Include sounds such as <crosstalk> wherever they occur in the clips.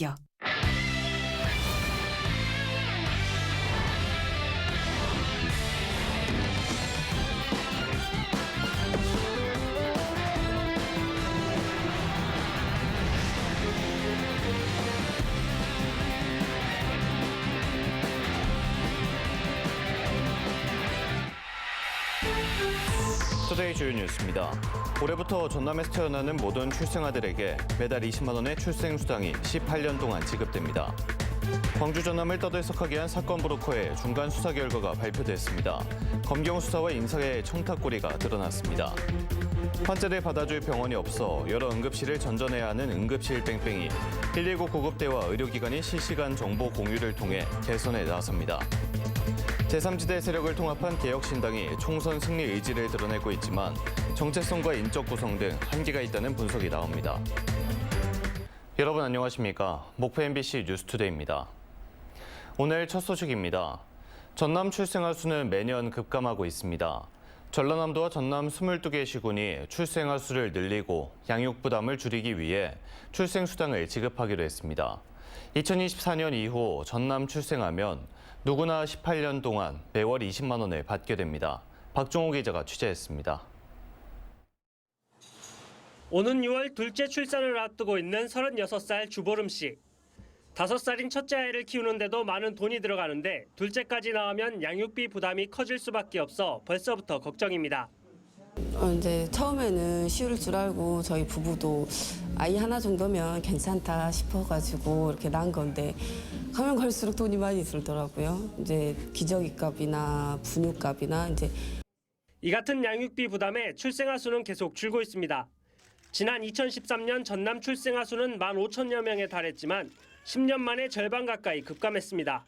합격. 투데이 주요 뉴스입니다. 올해부터 전남에서 태어나는 모든 출생아들에게 매달 20만 원의 출생 수당이 18년 동안 지급됩니다. 광주 전남을 떠들썩하게 한 사건 브로커의 중간 수사 결과가 발표됐습니다. 검경 수사와 인사의 청탁고리가 드러났습니다. 환자를 받아줄 병원이 없어 여러 응급실을 전전해야 하는 응급실 뺑뺑이 119 구급대와 의료기관이 실시간 정보 공유를 통해 개선에 나섭니다. 제3지대 세력을 통합한 개혁신당이 총선 승리 의지를 드러내고 있지만 정체성과 인적 구성 등 한계가 있다는 분석이 나옵니다. 여러분 안녕하십니까? 목포 MBC 뉴스투데이입니다. 오늘 첫 소식입니다. 전남 출생아 수는 매년 급감하고 있습니다. 전라남도와 전남 22개 시군이 출생아 수를 늘리고 양육 부담을 줄이기 위해 출생 수당을 지급하기로 했습니다. 2024년 이후 전남 출생하면 누구나 18년 동안 매월 20만 원을 받게 됩니다. 박종호 기자가 취재했습니다. 오는 6월 둘째 출산을 앞두고 있는 36살 주보름 씨. 5살인 첫째 아이를 키우는데도 많은 돈이 들어가는데 둘째까지 나오면 양육비 부담이 커질 수밖에 없어 벌써부터 걱정입니다. 어, 이제 처음에는 쉬울 줄 알고 저희 부부도 아이 하나 정도면 괜찮다 싶어가지고 이렇게 난 건데 가면 갈수록 돈이 많이 들더라고요. 이제 기저귀 값이나 분유 값이나 이제 이 같은 양육비 부담에 출생아 수는 계속 줄고 있습니다. 지난 2013년 전남 출생아 수는 15,000여 명에 달했지만 10년 만에 절반 가까이 급감했습니다.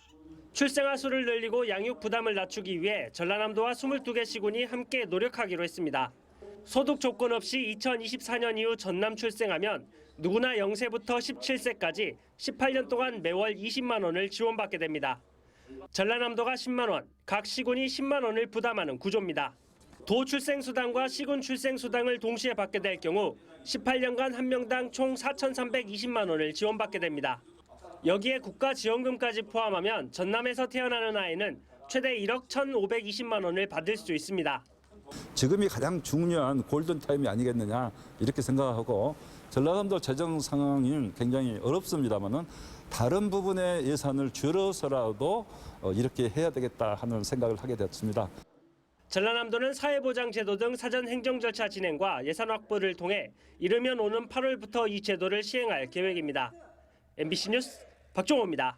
출생아 수를 늘리고 양육 부담을 낮추기 위해 전라남도와 22개 시군이 함께 노력하기로 했습니다. 소득 조건 없이 2024년 이후 전남 출생하면 누구나 0세부터 17세까지 18년 동안 매월 20만 원을 지원받게 됩니다. 전라남도가 10만 원, 각 시군이 10만 원을 부담하는 구조입니다. 도 출생 수당과 시군 출생 수당을 동시에 받게 될 경우 18년간 한 명당 총 4,320만 원을 지원받게 됩니다. 여기에 국가지원금까지 포함하면 전남에서 태어나는 아이는 최대 1억 1,520만 원을 받을 수 있습니다. 지금이 가장 중요한 골든 타임이 아니겠느냐 이렇게 생각하고 전라남도 재정 상황이 굉장히 어렵습니다만은 다른 부분의 예산을 줄여서라도 어, 이렇게 해야 되겠다 하는 생각을 하게 되었습니다. 전라남도는 사회보장제도 등 사전 행정 절차 진행과 예산 확보를 통해 이르면 오는 8월부터 이 제도를 시행할 계획입니다. MBC 뉴스 박종호입니다.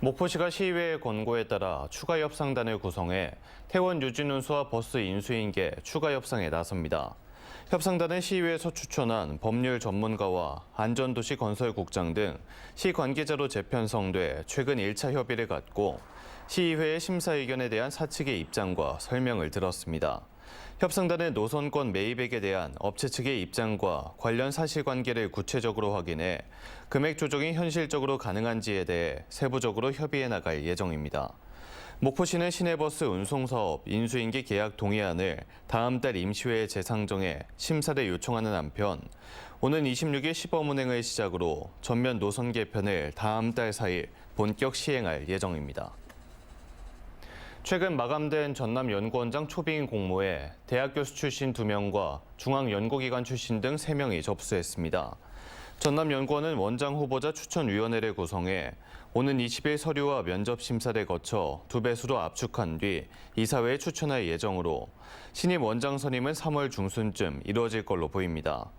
목포시가 시의회의 권고에 따라 추가 협상단을 구성해 태원 유진운수와 버스 인수인계 추가 협상에 나섭니다. 협상단은 시의회에서 추천한 법률 전문가와 안전도시 건설국장 등 시 관계자로 재편성돼 최근 1차 협의를 갖고 시의회의 심사 의견에 대한 사측의 입장과 설명을 들었습니다. 협상단은 노선권 매입액에 대한 업체 측의 입장과 관련 사실관계를 구체적으로 확인해 금액 조정이 현실적으로 가능한지에 대해 세부적으로 협의해 나갈 예정입니다. 목포시는 시내버스 운송사업 인수인계 계약 동의안을 다음 달 임시회에 재상정해 심사를 요청하는 한편 오는 26일 시범운행을 시작으로 전면 노선 개편을 다음 달 4일 본격 시행할 예정입니다. 최근 마감된 전남 연구원장 초빙 공모에 대학 교수 출신 2명과 중앙연구기관 출신 등 3명이 접수했습니다. 전남 연구원은 원장 후보자 추천위원회를 구성해 오는 20일 서류와 면접 심사를 거쳐 두 배수로 압축한 뒤 이사회에 추천할 예정으로 신임 원장 선임은 3월 중순쯤 이루어질 걸로 보입니다.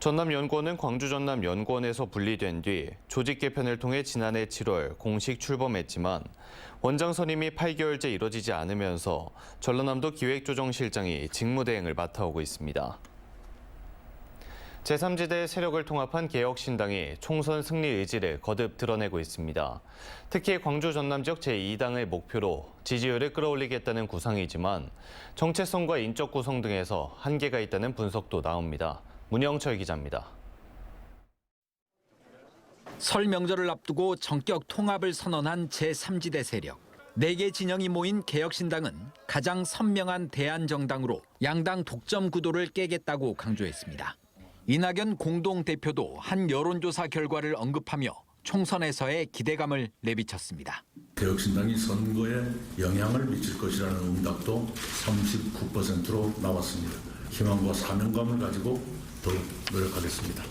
전남연구원은 광주전남연구원에서 분리된 뒤 조직 개편을 통해 지난해 7월 공식 출범했지만 원장 선임이 8개월째 이뤄지지 않으면서 전라남도 기획조정실장이 직무대행을 맡아오고 있습니다. 제3지대 세력을 통합한 개혁신당이 총선 승리 의지를 거듭 드러내고 있습니다. 특히 광주 전남 지역 제2당을 목표로 지지율을 끌어올리겠다는 구상이지만 정체성과 인적 구성 등에서 한계가 있다는 분석도 나옵니다. 문영철 기자입니다. 설 명절을 앞두고 전격 통합을 선언한 제3지대 세력. 네개 진영이 모인 개혁신당은 가장 선명한 대안 정당으로 양당 독점 구도를 깨겠다고 강조했습니다. 이낙연 공동대표도 한 여론조사 결과를 언급하며 총선에서의 기대감을 내비쳤습니다. 개혁신당이 선거에 영향을 미칠 것이라는 응답도 39%로 나왔습니다. 희망과 사명감을 가지고 더욱 노력하겠습니다.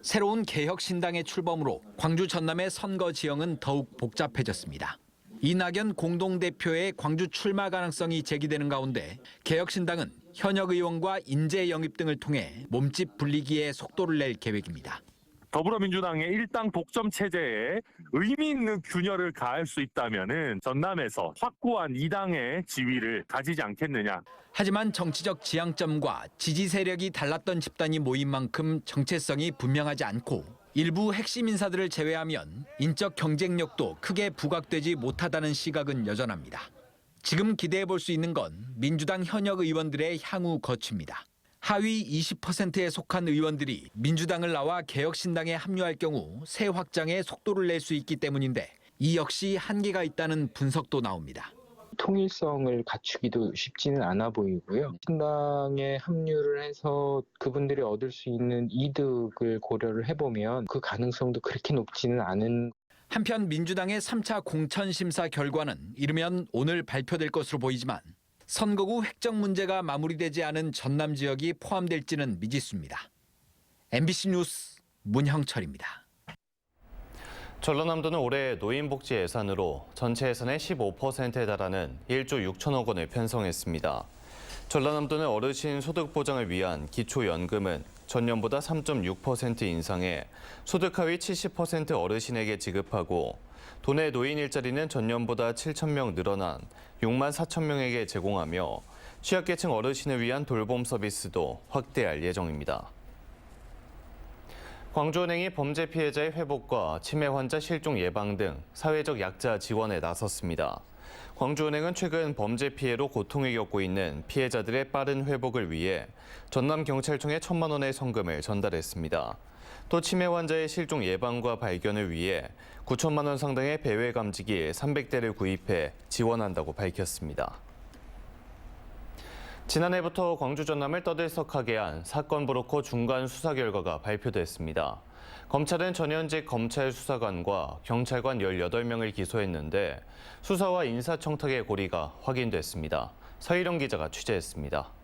새로운 개혁신당의 출범으로 광주 전남의 선거 지형은 더욱 복잡해졌습니다. 이낙연 공동대표의 광주 출마 가능성이 제기되는 가운데 개혁신당은 현역 의원과 인재 영입 등을 통해 몸집 불리기에 속도를 낼 계획입니다. 더불어민주당의 일당 독점 체제에 의미 있는 균열을 가할 수 있다면은 전남에서 확고한 이당의 지위를 가지지 않겠느냐. 하지만 정치적 지향점과 지지 세력이 달랐던 집단이 모인 만큼 정체성이 분명하지 않고 일부 핵심 인사들을 제외하면 인적 경쟁력도 크게 부각되지 못하다는 시각은 여전합니다. 지금 기대해 볼 수 있는 건 민주당 현역 의원들의 향후 거취입니다. 하위 20%에 속한 의원들이 민주당을 나와 개혁신당에 합류할 경우 새 확장에 속도를 낼 수 있기 때문인데 이 역시 한계가 있다는 분석도 나옵니다. 통일성을 갖추기도 쉽지는 않아 보이고요. 신당에 합류를 해서 그분들이 얻을 수 있는 이득을 고려를 해보면 그 가능성도 그렇게 높지는 않은 한편 민주당의 3차 공천 심사 결과는 이르면 오늘 발표될 것으로 보이지만 선거구 획정 문제가 마무리되지 않은 전남 지역이 포함될지는 미지수입니다. MBC 뉴스 문형철입니다. 전라남도는 올해 노인복지 예산으로 전체 예산의 15%에 달하는 1조 6천억 원을 편성했습니다. 전라남도는 어르신 소득 보장을 위한 기초연금은 전년보다 3.6% 인상해 소득 하위 70% 어르신에게 지급하고 도내 노인 일자리는 전년보다 7천 명 늘어난 6만 4천 명에게 제공하며 취약계층 어르신을 위한 돌봄 서비스도 확대할 예정입니다. 광주은행이 범죄 피해자의 회복과 치매 환자 실종 예방 등 사회적 약자 지원에 나섰습니다. 광주은행은 최근 범죄 피해로 고통을 겪고 있는 피해자들의 빠른 회복을 위해 전남경찰청에 천만 원의 성금을 전달했습니다. 또 치매 환자의 실종 예방과 발견을 위해 9천만 원 상당의 배회 감지기 300대를 구입해 지원한다고 밝혔습니다. 지난해부터 광주 전남을 떠들썩하게 한 사건 브로커 중간 수사 결과가 발표됐습니다. 검찰은 전현직 검찰 수사관과 경찰관 18명을 기소했는데 수사와 인사청탁의 고리가 확인됐습니다. 서희령 기자가 취재했습니다.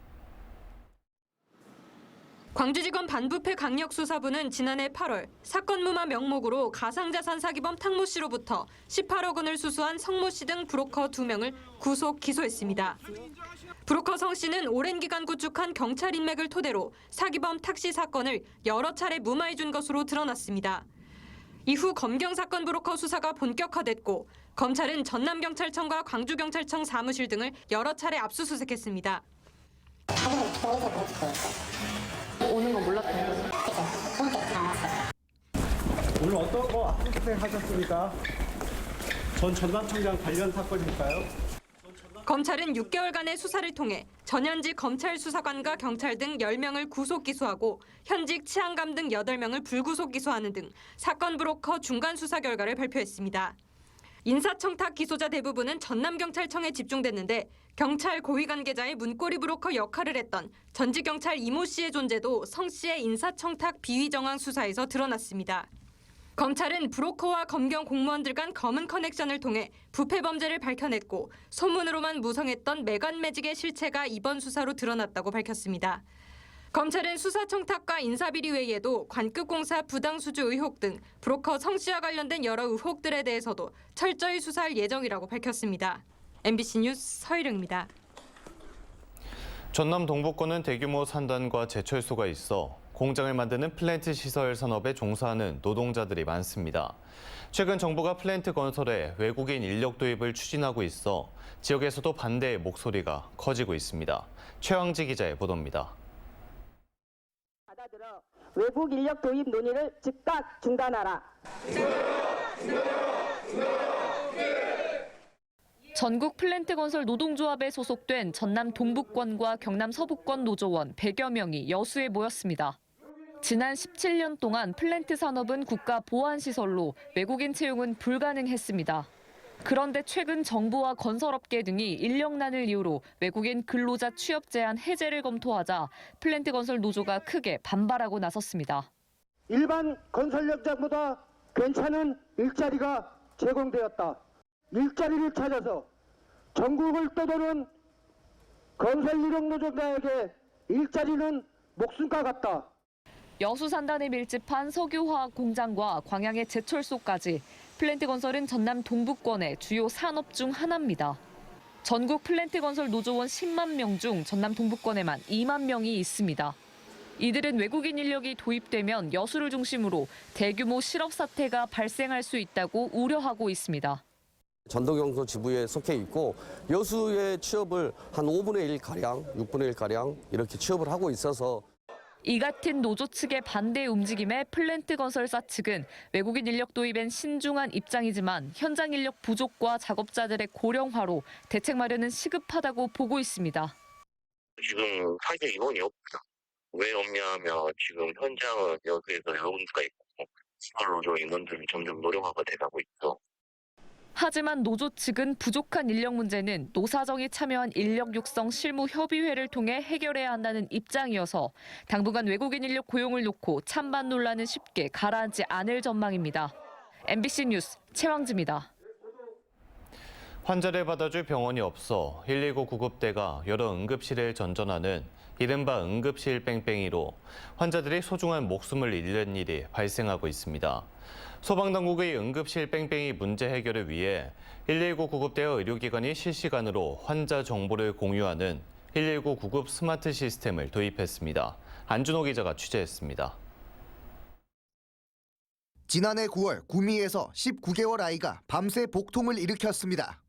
광주지검 반부패 강력수사부는 지난해 8월 사건 무마 명목으로 가상자산 사기범 탕모 씨로부터 18억 원을 수수한 성모 씨 등 브로커 2명을 구속 기소했습니다. 브로커 성 씨는 오랜 기간 구축한 경찰 인맥을 토대로 사기범 탁씨 사건을 여러 차례 무마해 준 것으로 드러났습니다. 이후 검경 사건 브로커 수사가 본격화됐고 검찰은 전남경찰청과 광주경찰청 사무실 등을 여러 차례 압수수색했습니다. 오늘 어떤 거 압수수색 하셨습니까? 전 전남청장 관련 사건일까요? 검찰은 6개월간의 수사를 통해 전현직 검찰 수사관과 경찰 등 10명을 구속 기소하고 현직 치안감 등 8명을 불구속 기소하는 등 사건 브로커 중간 수사 결과를 발표했습니다. 인사청탁 기소자 대부분은 전남경찰청에 집중됐는데 경찰 고위 관계자의 문고리 브로커 역할을 했던 전직 경찰 이모 씨의 존재도 성 씨의 인사청탁 비위 정황 수사에서 드러났습니다. 검찰은 브로커와 검경 공무원들 간 검은 커넥션을 통해 부패 범죄를 밝혀냈고 소문으로만 무성했던 매간 매직의 실체가 이번 수사로 드러났다고 밝혔습니다. 검찰은 수사 청탁과 인사비리 외에도 관급 공사 부당 수주 의혹 등 브로커 성 씨와 관련된 여러 의혹들에 대해서도 철저히 수사할 예정이라고 밝혔습니다. MBC 뉴스 서희령입니다. 전남 동북권은 대규모 산단과 제철소가 있어 공장을 만드는 플랜트 시설 산업에 종사하는 노동자들이 많습니다. 최근 정부가 플랜트 건설에 외국인 인력 도입을 추진하고 있어 지역에서도 반대의 목소리가 커지고 있습니다. 최왕지 기자의 보도입니다. 받아들여 외국 인력 도입 논의를 즉각 중단하라. 전국 플랜트 건설 노동조합에 소속된 전남 동북권과 경남 서북권 노조원 100여 명이 여수에 모였습니다. 지난 17년 동안 플랜트 산업은 국가 보안 시설로 외국인 채용은 불가능했습니다. 그런데 최근 정부와 건설업계 등이 인력난을 이유로 외국인 근로자 취업 제한 해제를 검토하자 플랜트 건설 노조가 크게 반발하고 나섰습니다. 일반 건설 현장보다 괜찮은 일자리가 제공되었다. 일자리를 찾아서 전국을 떠도는 건설 일용 노동자에게 일자리는 목숨과 같다. 여수산단에 밀집한 석유화학 공장과 광양의 제철소까지 플랜트 건설은 전남 동북권의 주요 산업 중 하나입니다. 전국 플랜트 건설 노조원 10만 명 중 전남 동북권에만 2만 명이 있습니다. 이들은 외국인 인력이 도입되면 여수를 중심으로 대규모 실업 사태가 발생할 수 있다고 우려하고 있습니다. 전도경도 지부에 속해 있고 여수의 취업을 한 5분의 1 가량, 6분의 1 가량 이렇게 취업을 하고 있어서 이 같은 노조 측의 반대 움직임에 플랜트 건설사 측은 외국인 인력 도입엔 신중한 입장이지만 현장 인력 부족과 작업자들의 고령화로 대책 마련은 시급하다고 보고 있습니다. 지금 사실 인원이 없다. 왜 없냐면 지금 현장은 여기에서 여군수가 있고 노조 인원들이 점점 노령화가 돼가고 있어. 하지만 노조 측은 부족한 인력 문제는 노사정이 참여한 인력 육성 실무 협의회를 통해 해결해야 한다는 입장이어서 당분간 외국인 인력 고용을 놓고 찬반 논란은 쉽게 가라앉지 않을 전망입니다. MBC 뉴스 최왕지입니다. 환자를 받아줄 병원이 없어 119 구급대가 여러 응급실을 전전하는 이른바 응급실 뺑뺑이로 환자들이 소중한 목숨을 잃는 일이 발생하고 있습니다. 소방당국의 응급실 뺑뺑이 문제 해결을 위해 119 구급대와 의료기관이 실시간으로 환자 정보를 공유하는 119 구급 스마트 시스템을 도입했습니다. 안준호 기자가 취재했습니다. 지난해 9월 구미에서 19개월 아이가 밤새 복통을 일으켰습니다.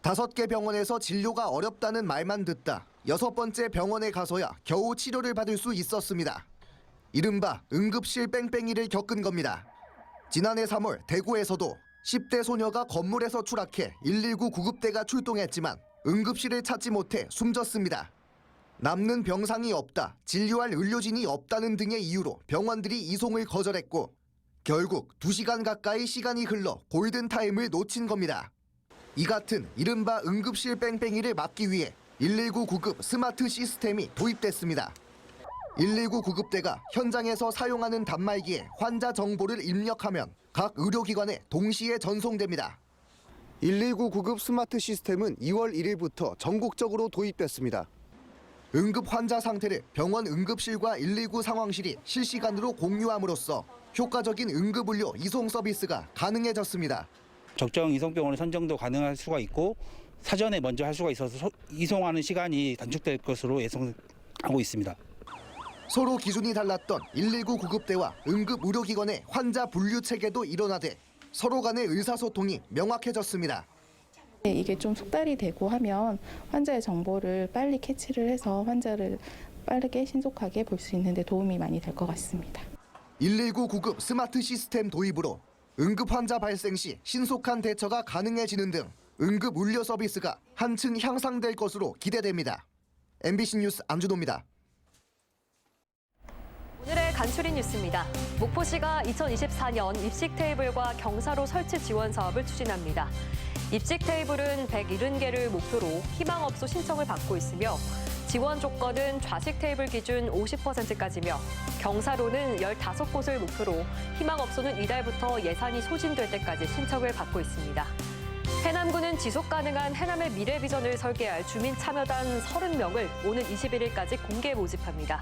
다섯 개 병원에서 진료가 어렵다는 말만 듣다 여섯 번째 병원에 가서야 겨우 치료를 받을 수 있었습니다. 이른바 응급실 뺑뺑이를 겪은 겁니다. 지난해 3월 대구에서도 10대 소녀가 건물에서 추락해 119 구급대가 출동했지만 응급실을 찾지 못해 숨졌습니다. 남는 병상이 없다, 진료할 의료진이 없다는 등의 이유로 병원들이 이송을 거절했고 결국 2시간 가까이 시간이 흘러 골든타임을 놓친 겁니다. 이 같은 이른바 응급실 뺑뺑이를 막기 위해 119 구급 스마트 시스템이 도입됐습니다. 119 구급대가 현장에서 사용하는 단말기에 환자 정보를 입력하면 각 의료기관에 동시에 전송됩니다. 119 구급 스마트 시스템은 2월 1일부터 전국적으로 도입됐습니다. 응급 환자 상태를 병원 응급실과 119 상황실이 실시간으로 공유함으로써 효과적인 응급 의료 이송 서비스가 가능해졌습니다. 적정 이송병원의 선정도 가능할 수가 있고 사전에 먼저 할 수가 있어서 소- 이송하는 시간이 단축될 것으로 예상하고 있습니다. 서로 기준이 달랐던 119 구급대와 응급 의료기관의 환자 분류 체계도 일원화돼 서로 간의 의사소통이 명확해졌습니다. 네, 이게 좀 숙달이 되고 하면 환자의 정보를 빨리 캐치를 해서 환자를 빠르게 신속하게 볼 수 있는데 도움이 많이 될 것 같습니다. 119 구급 스마트 시스템 도입으로 응급 환자 발생 시 신속한 대처가 가능해지는 등 응급 의료 서비스가 한층 향상될 것으로 기대됩니다. MBC 뉴스 안준호입니다. 간추린 뉴스입니다. 목포시가 2024년 입식 테이블과 경사로 설치 지원 사업을 추진합니다. 입식 테이블은 170개를 목표로 희망업소 신청을 받고 있으며 지원 조건은 좌식 테이블 기준 50%까지며 경사로는 15곳을 목표로 희망업소는 이달부터 예산이 소진될 때까지 신청을 받고 있습니다. 해남군은 지속 가능한 해남의 미래 비전을 설계할 주민 참여단 30명을 오는 21일까지 공개 모집합니다.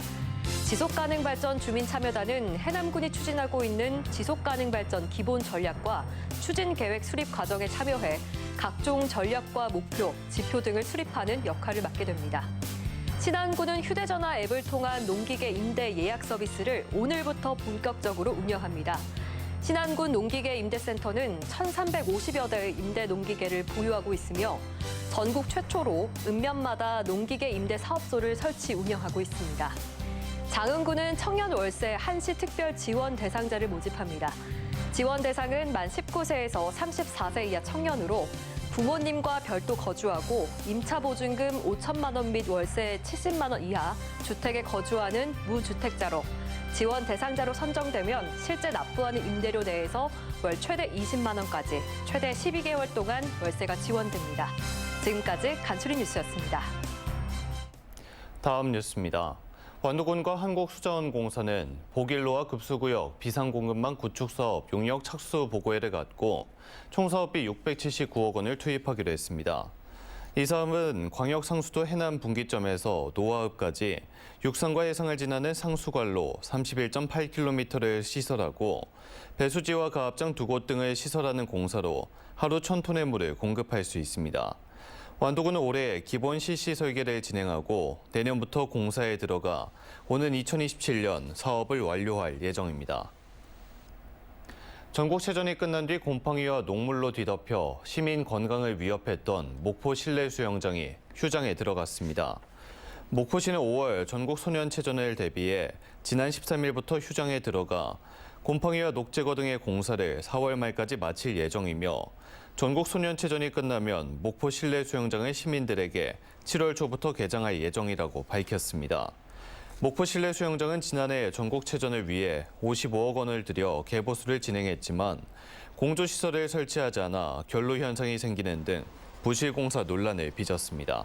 지속 가능 발전 주민 참여단은 해남군이 추진하고 있는 지속 가능 발전 기본 전략과 추진 계획 수립 과정에 참여해 각종 전략과 목표, 지표 등을 수립하는 역할을 맡게 됩니다. 신안군은 휴대전화 앱을 통한 농기계 임대 예약 서비스를 오늘부터 본격적으로 운영합니다. 신안군 농기계 임대센터는 1,350여 대의 임대 농기계를 보유하고 있으며 전국 최초로 읍면마다 농기계 임대 사업소를 설치 운영하고 있습니다. 장흥군은 청년 월세 한시 특별 지원 대상자를 모집합니다. 지원 대상은 만 19세에서 34세 이하 청년으로 부모님과 별도 거주하고 임차 보증금 5천만 원 및 월세 70만 원 이하 주택에 거주하는 무주택자로 지원 대상자로 선정되면 실제 납부하는 임대료 내에서 월 최대 20만 원까지 최대 12개월 동안 월세가 지원됩니다. 지금까지 간추린 뉴스였습니다. 다음 뉴스입니다. 완도군과 한국수자원공사는 보길로와 급수구역 비상공급망 구축 사업 용역 착수 보고회를 갖고 총 사업비 679억 원을 투입하기로 했습니다. 이 사업은 광역 상수도 해남 분기점에서 노화읍까지 육상과 해상을 지나는 상수관로 31.8km를 시설하고 배수지와 가압장 두 곳 등을 시설하는 공사로 하루 1000톤의 물을 공급할 수 있습니다. 완도군은 올해 기본 실시 설계를 진행하고 내년부터 공사에 들어가 오는 2027년 사업을 완료할 예정입니다. 전국체전이 끝난 뒤 곰팡이와 녹물로 뒤덮여 시민 건강을 위협했던 목포 실내 수영장이 휴장에 들어갔습니다. 목포시는 5월 전국 소년체전을 대비해 지난 13일부터 휴장에 들어가 곰팡이와 녹 제거 등의 공사를 4월 말까지 마칠 예정이며 전국 소년체전이 끝나면 목포 실내 수영장을 시민들에게 7월 초부터 개장할 예정이라고 밝혔습니다. 목포 실내 수영장은 지난해 전국 체전을 위해 55억 원을 들여 개보수를 진행했지만 공조시설을 설치하지 않아 결로 현상이 생기는 등 부실공사 논란을 빚었습니다.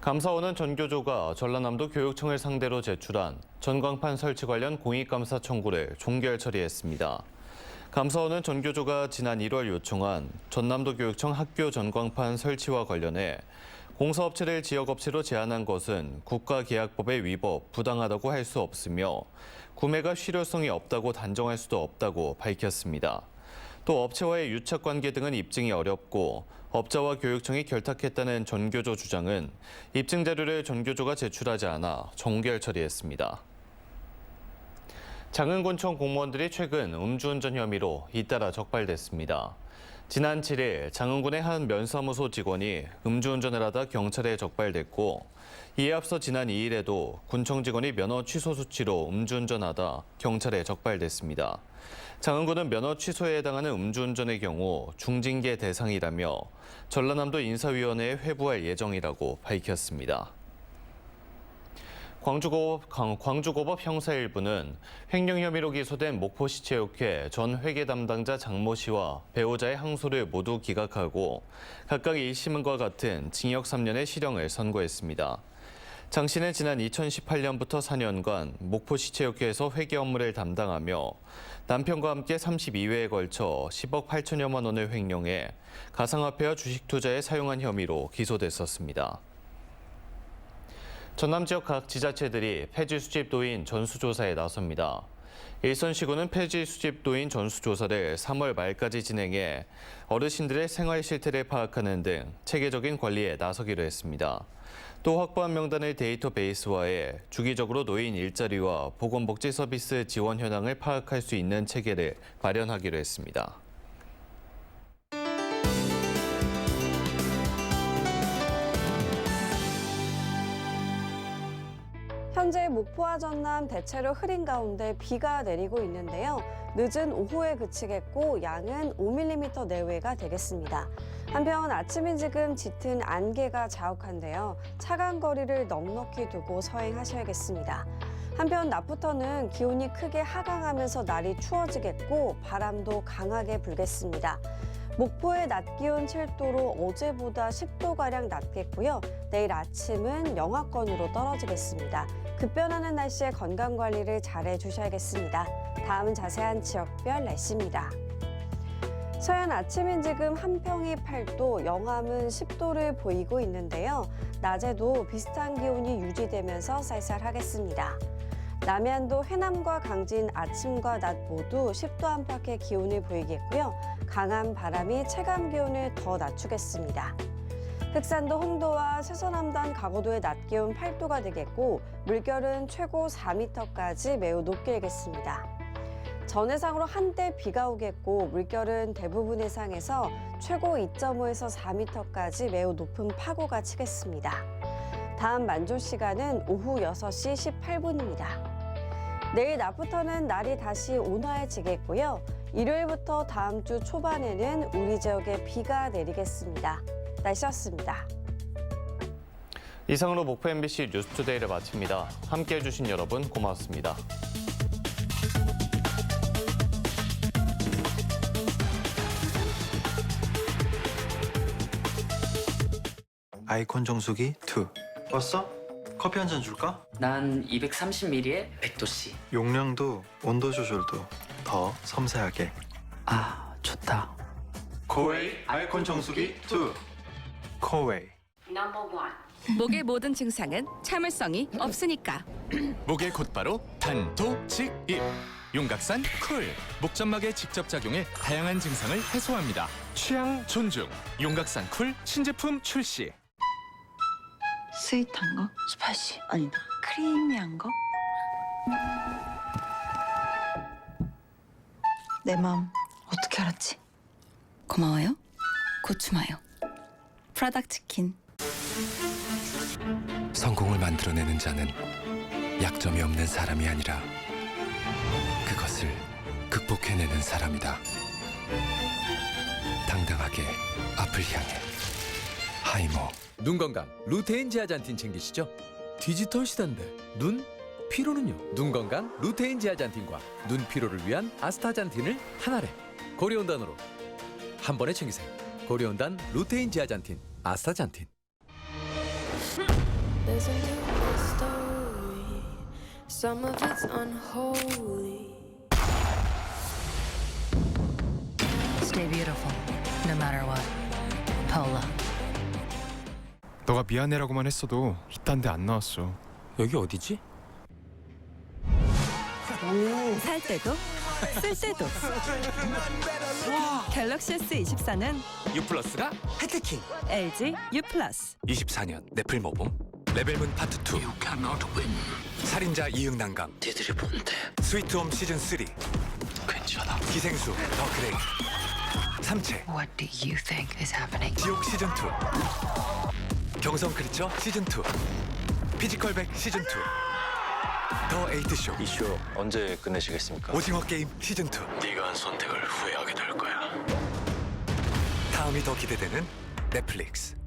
감사원은 전교조가 전라남도 교육청을 상대로 제출한 전광판 설치 관련 공익감사 청구를 종결 처리했습니다. 감사원은 전교조가 지난 1월 요청한 전남도 교육청 학교 전광판 설치와 관련해 공사업체를 지역업체로 제한한 것은 국가계약법의 위법, 부당하다고 할 수 없으며 구매가 실효성이 없다고 단정할 수도 없다고 밝혔습니다. 또 업체와의 유착 관계 등은 입증이 어렵고 업자와 교육청이 결탁했다는 전교조 주장은 입증 자료를 전교조가 제출하지 않아 종결 처리했습니다. 장흥군청 공무원들이 최근 음주운전 혐의로 잇따라 적발됐습니다. 지난 7일 장흥군의 한 면사무소 직원이 음주운전을 하다 경찰에 적발됐고 이에 앞서 지난 2일에도 군청 직원이 면허 취소 수치로 음주운전하다 경찰에 적발됐습니다. 장흥군은 면허 취소에 해당하는 음주운전의 경우 중징계 대상이라며 전라남도 인사위원회에 회부할 예정이라고 밝혔습니다. 광주고법, 광주고법 형사 1부는 횡령 혐의로 기소된 목포시 체육회 전 회계 담당자 장모 씨와 배우자의 항소를 모두 기각하고 각각 1심과 같은 징역 3년의 실형을 선고했습니다. 장 씨는 지난 2018년부터 4년간 목포시 체육회에서 회계 업무를 담당하며 남편과 함께 32회에 걸쳐 10억 8천여만 원을 횡령해 가상화폐와 주식 투자에 사용한 혐의로 기소됐었습니다. 전남 지역 각 지자체들이 폐지 수집도인 전수조사에 나섭니다. 일선시군은 폐지 수집도인 전수조사를 3월 말까지 진행해 어르신들의 생활 실태를 파악하는 등 체계적인 관리에 나서기로 했습니다. 또 확보한 명단을 데이터베이스화해 주기적으로 노인 일자리와 보건복지 서비스 지원 현황을 파악할 수 있는 체계를 마련하기로 했습니다. 현재 목포와 전남 대체로 흐린 가운데 비가 내리고 있는데요. 늦은 오후에 그치겠고 양은 5mm 내외가 되겠습니다. 한편 아침인 지금 짙은 안개가 자욱한데요. 차간 거리를 넉넉히 두고 서행하셔야겠습니다. 한편 낮부터는 기온이 크게 하강하면서 날이 추워지겠고 바람도 강하게 불겠습니다. 목포의 낮 기온 7도로 어제보다 10도가량 낮겠고요. 내일 아침은 영하권으로 떨어지겠습니다. 급변하는 날씨에 건강 관리를 잘 해 주셔야겠습니다. 다음은 자세한 지역별 날씨입니다. 서해안 아침인 지금 한평이 8도, 영암은 10도를 보이고 있는데요. 낮에도 비슷한 기온이 유지되면서 쌀쌀하겠습니다. 남해안도 해남과 강진 아침과 낮 모두 10도 안팎의 기온을 보이겠고요. 강한 바람이 체감 기온을 더 낮추겠습니다. 흑산도 홍도와 세서남단 가고도의 낮 기온 8도가 되겠고 물결은 최고 4m까지 매우 높게 되겠습니다. 전 해상으로 한때 비가 오겠고 물결은 대부분 해상에서 최고 2.5에서 4m까지 매우 높은 파고가 치겠습니다. 다음 만조 시간은 오후 6시 18분입니다. 내일 낮부터는 날이 다시 온화해지겠고요. 일요일부터 다음 주 초반에는 우리 지역에 비가 내리겠습니다. 날씨였습니다. 이상으로 목포 MBC 뉴스투데이를 마칩니다. 함께해 주신 여러분 고맙습니다. 아이콘 정수기 2 왔어? 커피 한 잔 줄까? 난 230ml에 100 도씨. 용량도 온도 조절도 더 섬세하게 아, 좋다. 코웨이 아이콘 정수기 2 코웨이 목의 모든 증상은 참을성이 없으니까. <clears throat> 목의 곧바로 단도직입 용각산 쿨 목점막에 직접 작용해 다양한 증상을 해소합니다 취향 존중 용각산 쿨 신제품 출시 스윗한 거? 스파이시? 아니다. 크리미한 거? 내 마음 어떻게 알았지? 고마워요. 고추마요. 프라닭 치킨. 성공을 만들어내는 자는 약점이 없는 사람이 아니라 그것을 극복해내는 사람이다. 당당하게 앞을 향해 하이모 눈 건강 루테인 지아잔틴 챙기시죠? 디지털 시대인데 눈 피로는요? 눈 건강 루테인 지아잔틴과 눈 피로를 위한 아스타잔틴을 하나래 고려온단으로 한 번에 챙기세요. 고려온단 루테인 지아잔틴 아스타잔틴. Listen to my story. Some of it's unholy. Stay beautiful, no matter what. Paula. 너가 미안해라고만 했어도 이딴 데 안 나왔어. 여기 어디지? 살 때도 쓸 때도. 갤럭시 S24는 U 플러스가 혜택킹. LG U 플러스. 24년 넷플 모범 레벨문 파트 2 살인자 이응난감 니들이 뭔데? 스위트홈 시즌 3 괜찮아. 기생수 더 그레이 삼체 What do you think is happening? 지옥 시즌 2 경성 크리처 시즌 2 피지컬백 시즌 2 더 에이트 쇼. 이슈 언제 끝내시겠습니까? 오징어 게임 시즌 2 네가 한 선택을 후회하게 될 거야. 다음이 더 기대되는 넷플릭스